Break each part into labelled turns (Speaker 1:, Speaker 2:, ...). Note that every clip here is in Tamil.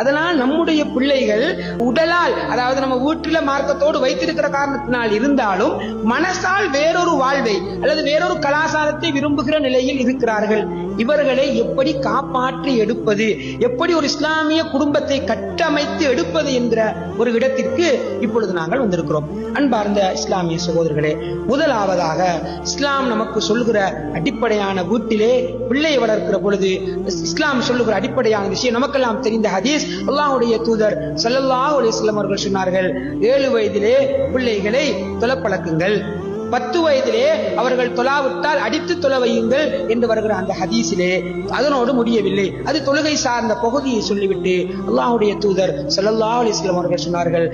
Speaker 1: அதனால் நம்முடைய பிள்ளைகள் உடலால் அதாவது நம்ம வீட்டில மார்க்கத்தோடு வைத்திருக்கிற காரணத்தினால் இருந்தாலும் மனசால் வேறொரு வாழ்வை அல்லது வேறொரு கலாச்சாரத்தை விரும்புகிற நிலையில் இருக்கிறார்கள். இவர்களை எப்படி காப்பாற்றி எடுப்பது எப்படி ஒரு இஸ்லாமிய குடும்பத்தை கட்டமைத்து எடுப்பது என்ற ஒரு இடத்திற்கு இப்பொழுது நாங்கள் வந்திருக்கிறோம். அன்பார்ந்த இஸ்லாமிய சகோதரர்களே முதலாவதாக இஸ்லாம் நமக்கு சொல்கிற அடிப்படையான வீட்டிலே பிள்ளையை வளர்க்கிற பொழுது இஸ்லாம் சொல்லுகிற அடிப்படையான விஷயம் நமக்கெல்லாம் தெரிந்த ஹதீஸ் அல்லாஹ்வுடைய தூதர் சல்லல்லாஹ் அலைஹி அவர்கள் சொன்னார்கள். ஏழு வயதிலே பிள்ளைகளை தொலைப்பழக்குங்கள். பத்து வயதிலே அவர்கள் தொலாவிட்டால் அடித்து தொலை வையுங்கள் என்று வருகிற அந்த ஹதீஸிலே அதனோடு முடியவில்லை. அது தொழுகை சார்ந்த பகுதியை சொல்லிவிட்டு அல்லாஹ்வுடைய தூதர் சல்லல்லா அலிஸ்லாம் அவர்கள் சொன்னார்கள்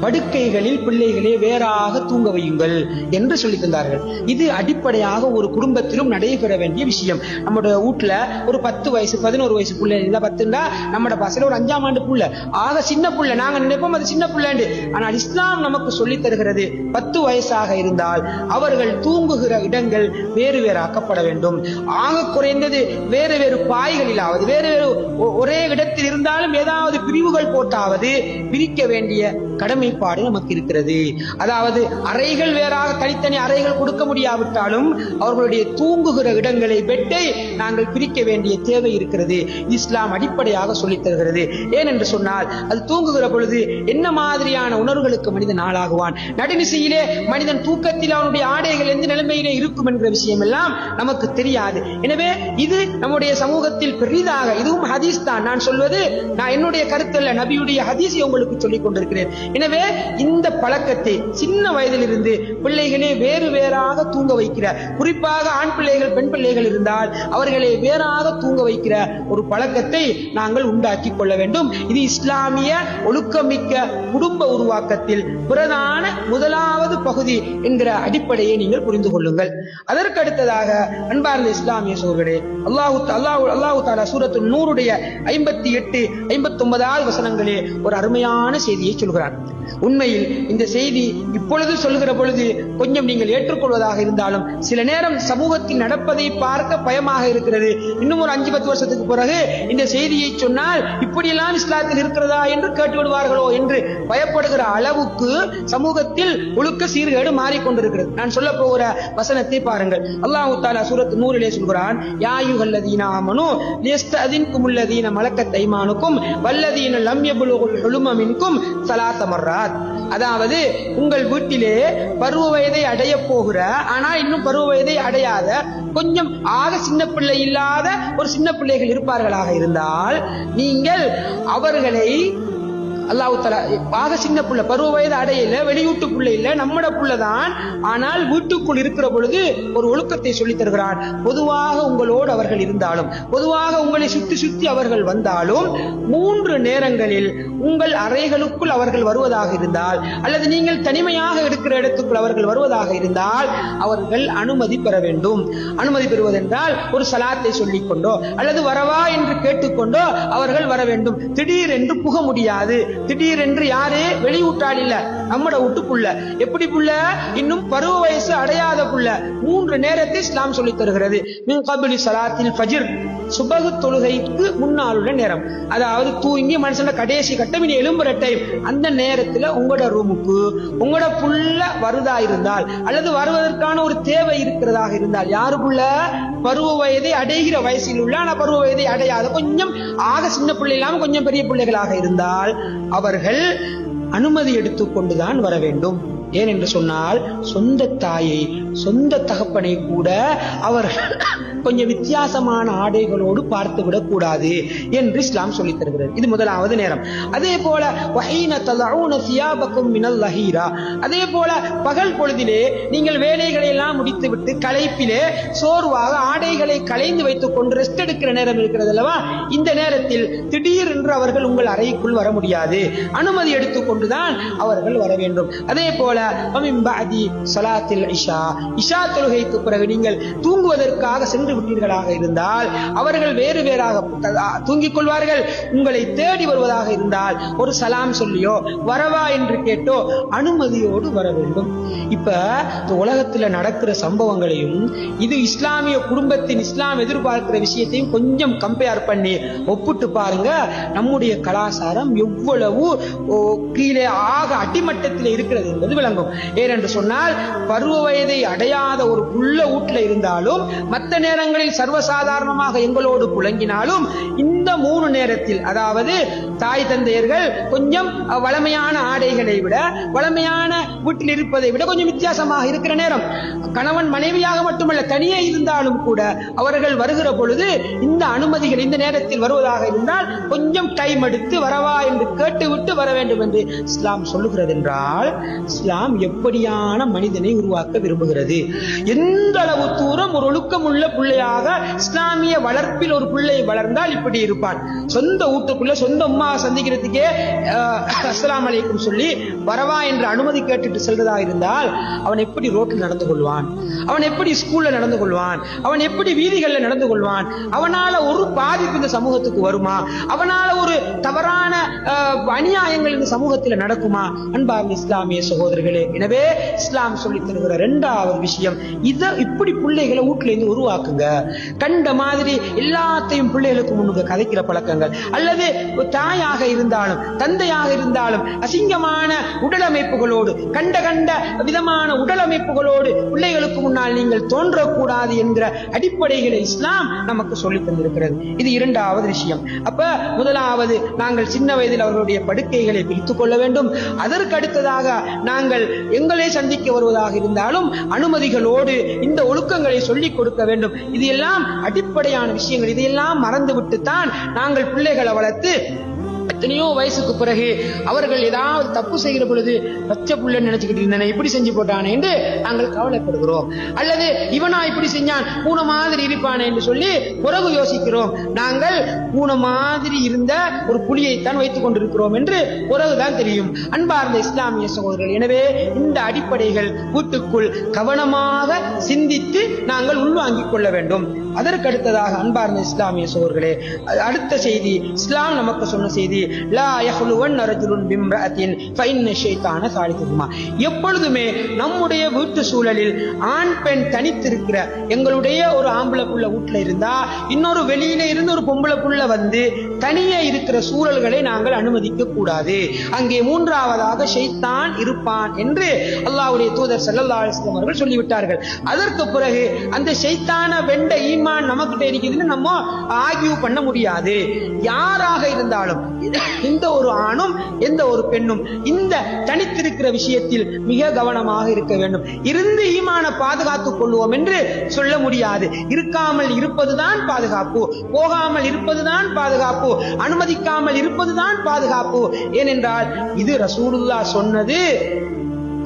Speaker 1: படுக்கைகளில் பிள்ளைகளே வேறாக தூங்க வையுங்கள் என்று சொல்லி தந்தார்கள். இது அடிப்படையாக ஒரு குடும்பத்திலும் நடைபெற வேண்டிய விஷயம். நம்முடைய வீட்டுல ஒரு பத்து வயசு பதினோரு வயசு பிள்ளை பத்துண்டா நம்மட பசல ஒரு அஞ்சாம் ஆண்டு புள்ள. ஆக சின்ன புள்ள நாங்க நினைப்போம் அது சின்ன புள்ளண்டு ஆனால் இஸ்லாம் நமக்கு சொல்லித் தருகிறது பத்து வயசாக இருந்தால் அவர்கள் தூங்குகிற இடங்கள் வேறு வேறாக்கப்பட வேண்டும். ஆக குறைந்தது வேறு வேறு பாய்களிலாவது வேறு வேறு ஒ- ஒரே இடத்தில் இருந்தாலும் ஏதாவது பிரிவுகள் போட்டாவது பிரிக்க வேண்டிய கடமை ஒருமைப்பாடு நமக்கு இருக்கிறது அதாவது அறைகள் வேறாக தனித்தனி அறைகள் கொடுக்க முடியாவிட்டாலும் அவர்களுடைய தூங்குகிற இடங்களை பெட்டை நாங்கள் பிரிக்க வேண்டிய தேவை இருக்கிறது. இஸ்லாம் அடிப்படையாக சொல்லித் தருகிறது. ஏனென்று சொன்னால் அது தூங்குகிற பொழுது என்ன மாதிரியான உணர்வுகளுக்கு மனிதன் ஆளாகுவான்? நடுநிசையிலே மனிதன் தூக்கத்தில் அவனுடைய ஆடைகள் எந்த நிலைமையிலே இருக்கும் என்கிற விஷயம் எல்லாம் நமக்கு தெரியாது. எனவே இது நம்முடைய சமூகத்தில் பெரிதாக இதுவும் ஹதீஸ் தான். நான் சொல்வது நான் என்னுடைய கருத்து நபியுடைய ஹதீஸை உங்களுக்கு சொல்லிக் கொண்டிருக்கிறேன். எனவே இந்த பழக்கத்தை சின்ன வயதிலிருந்து பிள்ளைகளே வேறு வேறாக தூங்க வைக்கிற குறிப்பாக ஆண் பிள்ளைகள் பெண் பிள்ளைகள் இருந்தால் அவர்களை வேறாக தூங்க வைக்கிற ஒரு பழக்கத்தை நாங்கள் உண்டாக்கி கொள்ள வேண்டும். இது இஸ்லாமிய ஒழுக்கமிக்க குடும்ப உருவாக்கத்தில் பிரதான முதலாவது பகுதி என்கிற அடிப்படையை நீங்கள் புரிந்து கொள்ளுங்கள். அதற்கு அடுத்ததாக அன்பார்ந்த இஸ்லாமிய சோர்களே அல்லாஹு அல்லாஹு அல்லாஹு தாலா சூரத்து நூறுடைய ஐம்பத்தி எட்டு ஐம்பத்தி ஒன்பதாவது வசனங்களே ஒரு அருமையான செய்தியை சொல்கிறார். உண்மையில் இந்த செய்தி இப்பொழுது சொல்கிற பொழுது கொஞ்சம் நீங்கள் ஏற்றுக்கொள்வதாக இருந்தாலும் சில நேரம் சமூகத்தில் நடப்பதை பார்க்க பயமாக இருக்கிறது. இன்னும் ஒரு அஞ்சு பத்து வருஷத்துக்கு பிறகு இந்த செய்தியை சொன்னால் இப்படியெல்லாம் இஸ்லாத்தில் இருக்கிறதா என்று கேட்டு விடுவார்களோ என்று பயப்படுகிற அளவுக்கு சமூகத்தில் ஒழுக்க சீர்கேடு மாறிக்கொண்டிருக்கிறது. நான் சொல்ல போகிற வசனத்தை பாருங்கள். அல்லாஹு தாலா சூரத் நூறிலே சொல்கிறான் யாயுகல்லதீன ஆமனு லியஸ்ததின்கும் உள்ளதீன மலக்கத் தைமானுக்கும் வல்லதீன லம் யபுலுகுல் ஹுலும மின்கும் ஸலாத்த மர்ராத் அதாவது உங்கள் வீட்டிலே பருவ வயதை அடைய போகிற ஆனால் இன்னும் பருவ வயதை அடையாத கொஞ்சம் ஆக சின்ன பிள்ளை இல்லாத ஒரு சின்ன பிள்ளைகள் இருப்பார்களாக இருந்தால் நீங்கள் அவர்களை அல்லாஹ் தலா ஆக சின்ன புள்ள பருவ வயது அடையல வெளியூட்டு புள்ள இல்ல நம்மட புள்ளதான் ஆனால் வீட்டுக்குள் இருக்கிற பொழுது ஒரு ஒழுக்கத்தை சொல்லித் தருகிறான் பொதுவாக உங்களோடு அவர்கள் இருந்தாலும் பொதுவாக உங்களை சுத்தி சுத்தி அவர்கள் வந்தாலும் மூன்று நேரங்களில் உங்கள் அறைகளுக்குள் அவர்கள் வருவதாக இருந்தால் அல்லது நீங்கள் தனிமையாக இருக்கிற இடத்துக்குள் அவர்கள் வருவதாக இருந்தால் அவர்கள் அனுமதி பெற வேண்டும். அனுமதி பெறுவதென்றால் ஒரு சலாத்தை சொல்லிக் கொண்டோ அல்லது வரவா என்று கேட்டுக்கொண்டோ அவர்கள் வர வேண்டும். திடீரென்று புக முடியாது. திடீரென்று யாரு வெளியூட்டாள் இல்ல நம்மட உட்டுக்குள்ள எப்படி புள்ள? இன்னும் பருவ வயசு அடையாத புள்ள. மூன்று நேரத்தை இஸ்லாம் சொல்லித் தருகிறது. மின் கபிலி சலாத்தில் ஃபஜிர். சுபகு தொழுகைக்கு முன்னால் உள்ள நேரம். அதாவது தூங்கி மனுஷன கடைசி கட்டம் இனி எலும்புற டைம் அந்த நேரத்துல உங்களோட ரூமுக்கு உங்களோட புள்ள வருதா இருந்தால் அல்லது வருவதற்கான ஒரு தேவை இருக்கிறதாக இருந்தால் யாருக்குள்ள பருவ வயதை அடைகிற வயசில் உள்ள ஆனா பருவ வயதை அடையாத கொஞ்சம் ஆக சின்ன பிள்ளை இல்லாமல் கொஞ்சம் பெரிய பிள்ளைகளாக இருந்தால் அவர்கள் அனுமதி எடுத்துக்கொண்டுதான் வர வேண்டும். ஏன் என்று சொன்னால் சொந்த தாயை சொந்த தகப்பனை கூட அவர்கள் கொஞ்சம் வித்தியாசமான ஆடைகளோடு பார்த்து விடக்கூடாது என்று இஸ்லாம் சொல்லித் தருகிறது. இது முதலாவது நேரம். அதே போல மினல் லஹீரா. அதே போல பகல் பொழுதிலே நீங்கள் வேலைகளை எல்லாம் முடித்துவிட்டு களைப்பிலே சோர்வாக ஆடைகளை களைந்து வைத்துக் கொண்டு ரெஸ்ட் எடுக்கிற நேரம் இருக்கிறது அல்லவா? இந்த நேரத்தில் திடீர் என்று அவர்கள் உங்கள் அறைக்குள் வர முடியாது. அனுமதி எடுத்துக்கொண்டுதான் அவர்கள் வர வேண்டும். அதே போல போல பஅதி சலாத்தில் இஷா. இஷா தொழுகைக்கு பிறகு நீங்கள் தூங்குவதற்காக சென்று விட்டீர்களாக இருந்தால் அவர்கள் வேறு வேறாக தூங்கிக் கொள்வார்கள். உங்களை தேடி வருவதாக இருந்தால் ஒரு சலாம் சொல்லியோ வரவா என்று கேட்டோ அனுமதியோடு வர வேண்டும். இப்ப இந்த உலகத்துல நடக்கிற சம்பவங்களையும் இது இஸ்லாமிய குடும்பத்தின் இஸ்லாம் எதிர்பார்க்கிற விஷயத்தையும் கொஞ்சம் கம்பேர் பண்ணி ஒப்பிட்டு பாருங்க. நம்முடைய கலாச்சாரம் எவ்வளவு கீழே ஆக அடிமட்டத்தில் இருக்கிறது என்பது விளங்கும் ஏனென்று சொன்னால் பருவ வயதை அடையாத ஒரு புள்ள வீட்டுல இருந்தாலும் மற்ற நேரங்களில் சர்வசாதாரணமாக எங்களோடு புழங்கினாலும் இந்த மூணு நேரத்தில் அதாவது தாய் தந்தையர்கள் கொஞ்சம் வளமையான ஆடைகளை விட வளமையான வீட்டில் இருப்பதை விட கொஞ்சம் வித்தியாசமாக இருக்கிற நேரம். கணவன் மனைவியாக மட்டுமல்ல தனியே இருந்தாலும் கூட அவர்கள் வருகிற பொழுது இந்த அனுமதிகள் இந்த நேரத்தில் வருவதாக இருந்தால் கொஞ்சம் டைம் எடுத்து வரவா என்று கேட்டுவிட்டு வர வேண்டும் என்று இஸ்லாம் சொல்லுகிறது என்றால் இஸ்லாம் எப்படியான மனிதனை உருவாக்க விரும்புகிறது? எந்த அளவு தூரம் ஒரு ஒழுக்கமுள்ள பிள்ளையாக இஸ்லாமிய வளர்ப்பில் ஒரு பிள்ளை வளர்ந்தால் இப்படி இருப்பான்? சொந்த வீட்டுக்குள்ள சொந்த அம்மா சந்திக்கிறதுக்கே அஸ்லாம் அலைக்கும் சொல்லி வரவா என்று அனுமதி கேட்டுட்டு செல்றதா இருந்தால் அவன் எப்படி ரோட்டில் நடந்து கொள்வான்? அவன் எப்படி ஸ்கூல்ல நடந்து கொள்வான்? அவன் எப்படி வீதிகளில் நடந்து கொள்வான்? அவனால ஒரு பாதிப்பு இந்த சமூகத்துக்கு வருமா? அவனால ஒரு தவறான அநியாயங்கள் இந்த சமூகத்தில் நடக்குமா? அன்பார்ந்த இஸ்லாமிய சகோதரர்கள் பிள்ளைகளே. எனவே இஸ்லாம் சொல்லி தருகிற இரண்டாவது விஷயம் இத இப்படி பிள்ளைகளை வீட்டுல இருந்து உருவாக்குங்க. கண்ட மாதிரி எல்லாத்தையும் பிள்ளைகளுக்கு முன்னுக்கு கதைக்கிற பழக்கங்கள். அல்லது தாயாக இருந்தாலும் தந்தையாக இருந்தாலும் அசிங்கமான உடலமைப்புகளோடு கண்ட கண்ட விதமான உடலமைப்புகளோடு பிள்ளைகளுக்கு முன்னால் நீங்கள் தோன்றக்கூடாது என்கிற அடிப்படைகளை இஸ்லாம் நமக்கு சொல்லி தந்திருக்கிறது. இது இரண்டாவது விஷயம். அப்ப முதலாவது நாங்கள் சின்ன வயதில் அவர்களுடைய படுக்கைகளை பிரித்துக் கொள்ள வேண்டும். அதற்கு அடுத்ததாக நாங்கள் எங்களை சந்திக்க வருவதாக இருந்தாலும் அனுமதிகளோடு இந்த ஒழுக்கங்களை சொல்லிக் கொடுக்க வேண்டும். இது எல்லாம் அடிப்படையான விஷயங்கள். இதையெல்லாம் மறந்துவிட்டு தான் நாங்கள் பிள்ளைகளை வளர்த்து எத்தனையோ வயசுக்கு பிறகு அவர்கள் ஏதாவது தப்பு செய்கிற பொழுது பச்சை புள்ள நினைச்சுக்கிட்டு இருந்தன இப்படி செஞ்சு போட்டானே என்று நாங்கள் கவலைப்படுகிறோம். அல்லது இவனா இப்படி செஞ்சான் பூனை மாதிரி இருப்பானே என்று சொல்லி பிறகு யோசிக்கிறோம். நாங்கள் பூனை மாதிரி இருந்த ஒரு புலியைத்தான் வைத்துக் கொண்டிருக்கிறோம் என்று பிறகுதான் தெரியும். அன்பார்ந்த இஸ்லாமிய சகோதரர்கள் எனவே இந்த அடிப்படைகள் வீட்டுக்குள் கவனமாக சிந்தித்து நாங்கள் உள்வாங்கிக் கொள்ள வேண்டும். அதற்கு அடுத்ததாக அன்பார்ந்த இஸ்லாமிய சோர்களே அடுத்த செய்தி இஸ்லாம் நமக்கு சொன்ன செய்தி லா யஹ்லுவன் ரஜுலுன் பிம்ரஅத்தின் ஃபைன் ஷைத்தான சாலித்துஹுமா எப்பொழுதுமே நம்முடைய வீட்டு சூழலில் ஆண் பெண் தனித்திருக்கிற எங்களுடைய ஒரு ஆம்பளை புள்ள வீட்டில் இருந்தா இன்னொரு வெளியில இருந்து ஒரு பொம்பளை புள்ள வந்து தனியே இருக்கிற சூழல்களை நாங்கள் அனுமதிக்க கூடாது. அங்கே மூன்றாவதாக ஷைத்தான் இருப்பான் என்று அல்லாவுடைய தூதர் செல்லல்லா அலிஸ்லாம் அவர்கள் சொல்லிவிட்டார்கள். அதற்கு பிறகு அந்த ஷைத்தான வெண்ட ஈமான் நமக்கிட்ட இருக்குதுன்னு நம்ம ஆகியூ பண்ண முடியாது. யாராக இருந்தாலும் எந்த ஒரு ஆணும் எந்த ஒரு பெண்ணும் இந்த தனித்திருக்கிற விஷயத்தில் மிக கவனமாக இருக்க வேண்டும். இருந்து ஈமான பாதுகாத்துக் கொள்வோம் என்று சொல்ல முடியாது. இருக்காமல் இருப்பதுதான் பாதுகாப்பு. போகாமல் இருப்பதுதான் பாதுகாப்பு. அனுமதிக்காமல் இருப்பதுதான் பாதுகாப்பு. ஏனென்றால் இது ரசூலுல்லா சொன்னது.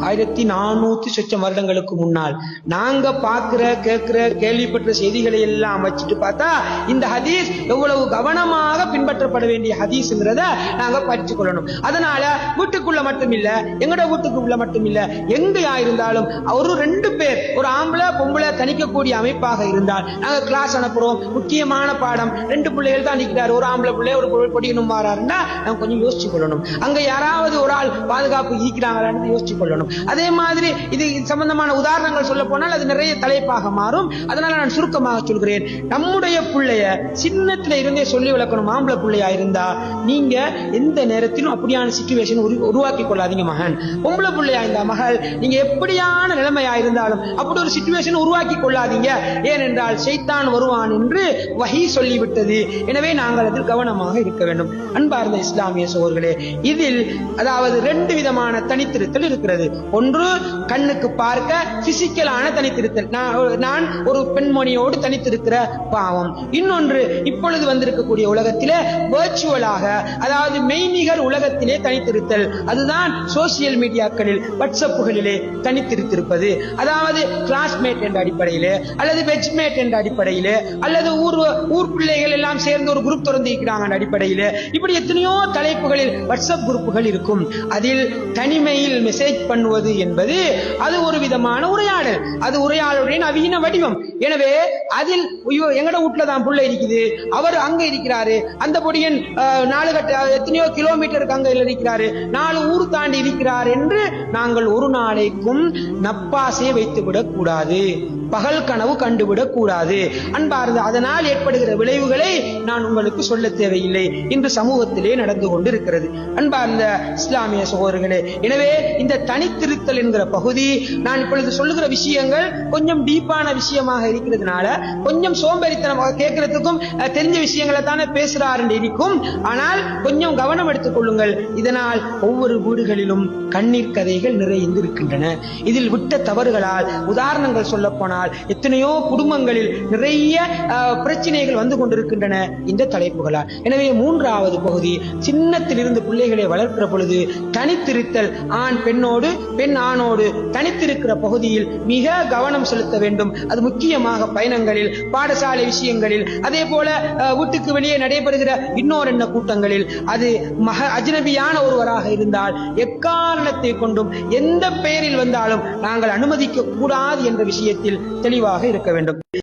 Speaker 1: ஆயிரத்தி நானூத்தி சொச்சம் வருடங்களுக்கு முன்னால் நாங்க பாக்குற கேட்கிற கேள்விப்பட்ட செய்திகளை எல்லாம் வச்சுட்டு பார்த்தா இந்த ஹதீஸ் எவ்வளவு கவனமாக பின்பற்றப்பட வேண்டிய ஹதீஸ்ங்கிறத நாங்க படிச்சு கொள்ளணும். அதனால வீட்டுக்குள்ள மட்டும் இல்ல எங்கட வீட்டுக்குள்ள மட்டும் இல்ல எங்கயா இருந்தாலும் ஒரு ரெண்டு பேர் ஒரு ஆம்பளை பொம்பளை தணிக்கக்கூடிய அமைப்பாக இருந்தால் நாங்க கிளாஸ் அனுப்புறோம். முக்கியமான பாடம் ரெண்டு பிள்ளைகள் தான் நிற்கிறார் ஒரு ஆம்பளை பிள்ளை ஒரு பொருள் படிக்கணும் மாறாருன்னா நாங்க கொஞ்சம் யோசிச்சு கொள்ளணும். அங்க யாராவது ஒரு ஆள் பாதுகாப்பு ஈக்கிறாங்களான்னு யோசிச்சு கொள்ளணும். அதே மாதிரி இது சம்பந்தமான உதாரணங்கள் சொல்ல போனால் அது நிறைய தலைப்பாக மாறும். அதனால நான் சுருக்கமாக சொல்கிறேன். நம்முடைய பிள்ளைய சின்னத்துல இருந்தே சொல்லி வளர்க்கணும். மாம்பழ பிள்ளையா இருந்தா நீங்க எந்த நேரத்திலும் அப்படியான சுச்சுவேஷன் உருவாக்கி கொள்ளாதீங்க மகன். பொம்பளை பிள்ளையா இருந்தா மகள் நீங்க எப்படியான நிலைமையா இருந்தாலும் அப்படி ஒரு சுச்சுவேஷன் உருவாக்கி கொள்ளாதீங்க. ஏனென்றால் செய்தான் வருவான் என்று வகி சொல்லிவிட்டது. எனவே நாங்கள் அதில் கவனமாக இருக்க வேண்டும். அன்பார்ந்த இஸ்லாமிய சோர்களே இதில் அதாவது ரெண்டு விதமான தனித்திருத்தல் இருக்கிறது. ஒன்று கண்ணுக்கு பார்க்க பிசிக்கலான தனித்திருத்தல். நான் ஒரு பெண்மணியோடு தனித்திருக்கிற பாவம். இன்னொன்று இப்பொழுது வந்திருக்கக்கூடிய உலகத்திலே வேர்ச்சுவலாக அதாவது மெய்நிகர் உலகத்திலே தனித்திருத்தல். அதுதான் சோசியல் மீடியாக்களில் வாட்ஸ்அப்புகளிலே தனித்திருத்திருப்பது. அதாவது கிளாஸ்மேட் என்ற அடிப்படையிலே அல்லது பெட்ச்மேட் என்ற அடிப்படையிலே அல்லது ஊர் ஊர் பிள்ளைகள் எல்லாம் சேர்ந்து ஒரு குரூப் திறந்திருக்கிறாங்க என்ற அடிப்படையிலே இப்படி எத்தனையோ தலைப்புகளில் வாட்ஸ்அப் குரூப்புகள் இருக்கும். அதில் தனிமையில் மெசேஜ் பண்ணுவது கொள்வது என்பது அது ஒரு விதமான உரையாடல். அது உரையாடலுடைய நவீன வடிவம். எனவே அதில் எங்கட வீட்டுல தான் புள்ள இருக்குது? அவர் அங்க இருக்கிறாரு. அந்த பொடியன் நாலு கட்ட எத்தனையோ கிலோமீட்டருக்கு அங்க இருக்கிறாரு. நாலு ஊர் தாண்டி இருக்கிறார் என்று நாங்கள் ஒரு நாளைக்கும் நப்பாசையை வைத்துவிடக் கூடாது. பகல் கனவு கண்டுவிடக் கூடாது. அன்பார்ந்த அதனால் ஏற்படுகிற விளைவுகளை நான் உங்களுக்கு சொல்ல தேவையில்லை. இன்று சமூகத்திலே நடந்து கொண்டிருக்கிறது. அன்பார்ந்த இஸ்லாமிய சகோதரர்களே எனவே இந்த தனித்திருத்தல் என்கிற பகுதி நான் இப்பொழுது சொல்லுகிற விஷயங்கள் கொஞ்சம் டீப்பான விஷயமாக இருக்கிறதுனால கொஞ்சம் சோம்பேறித்தனமாக கேட்கறதுக்கும் தெரிஞ்ச விஷயங்களை தானே பேசுறாரு இருக்கும். ஆனால் கொஞ்சம் கவனம் எடுத்துக் கொள்ளுங்கள். இதனால் ஒவ்வொரு வீடுகளிலும் கண்ணீர் கதைகள் நிறைந்து இருக்கின்றன இதில் விட்ட தவறுகளால் உதாரணங்கள் சொல்ல போனால் எத்தனையோ குடும்பங்களில் நிறைய பிரச்சனைகள் வந்து கொண்டிருக்கின்றன இந்த தலைப்புகளால். எனவே மூன்றாவது பகுதி சின்னத்திலிருந்து பிள்ளைகளை வளர்க்கிற பொழுது தனித்திருத்தல் ஆண் பெண்ணோடு பெண் ஆணோடு தனித்திருக்கிற பகுதியில் மிக கவனம் செலுத்த வேண்டும். அது முக்கியமாக பயணங்களில் பாடசாலை விஷயங்களில் அதே போல அஹ், வீட்டுக்கு வெளியே நடைபெறுகிற இன்னொரு என்ன கூட்டங்களில். அது மக அஜ்னபியான ஒருவராக இருந்தால் எக்காரணத்தை கொண்டும் எந்த பெயரில் வந்தாலும் நாங்கள் அனுமதிக்க கூடாது என்ற விஷயத்தில் தெளிவாக இருக்க வேண்டும்.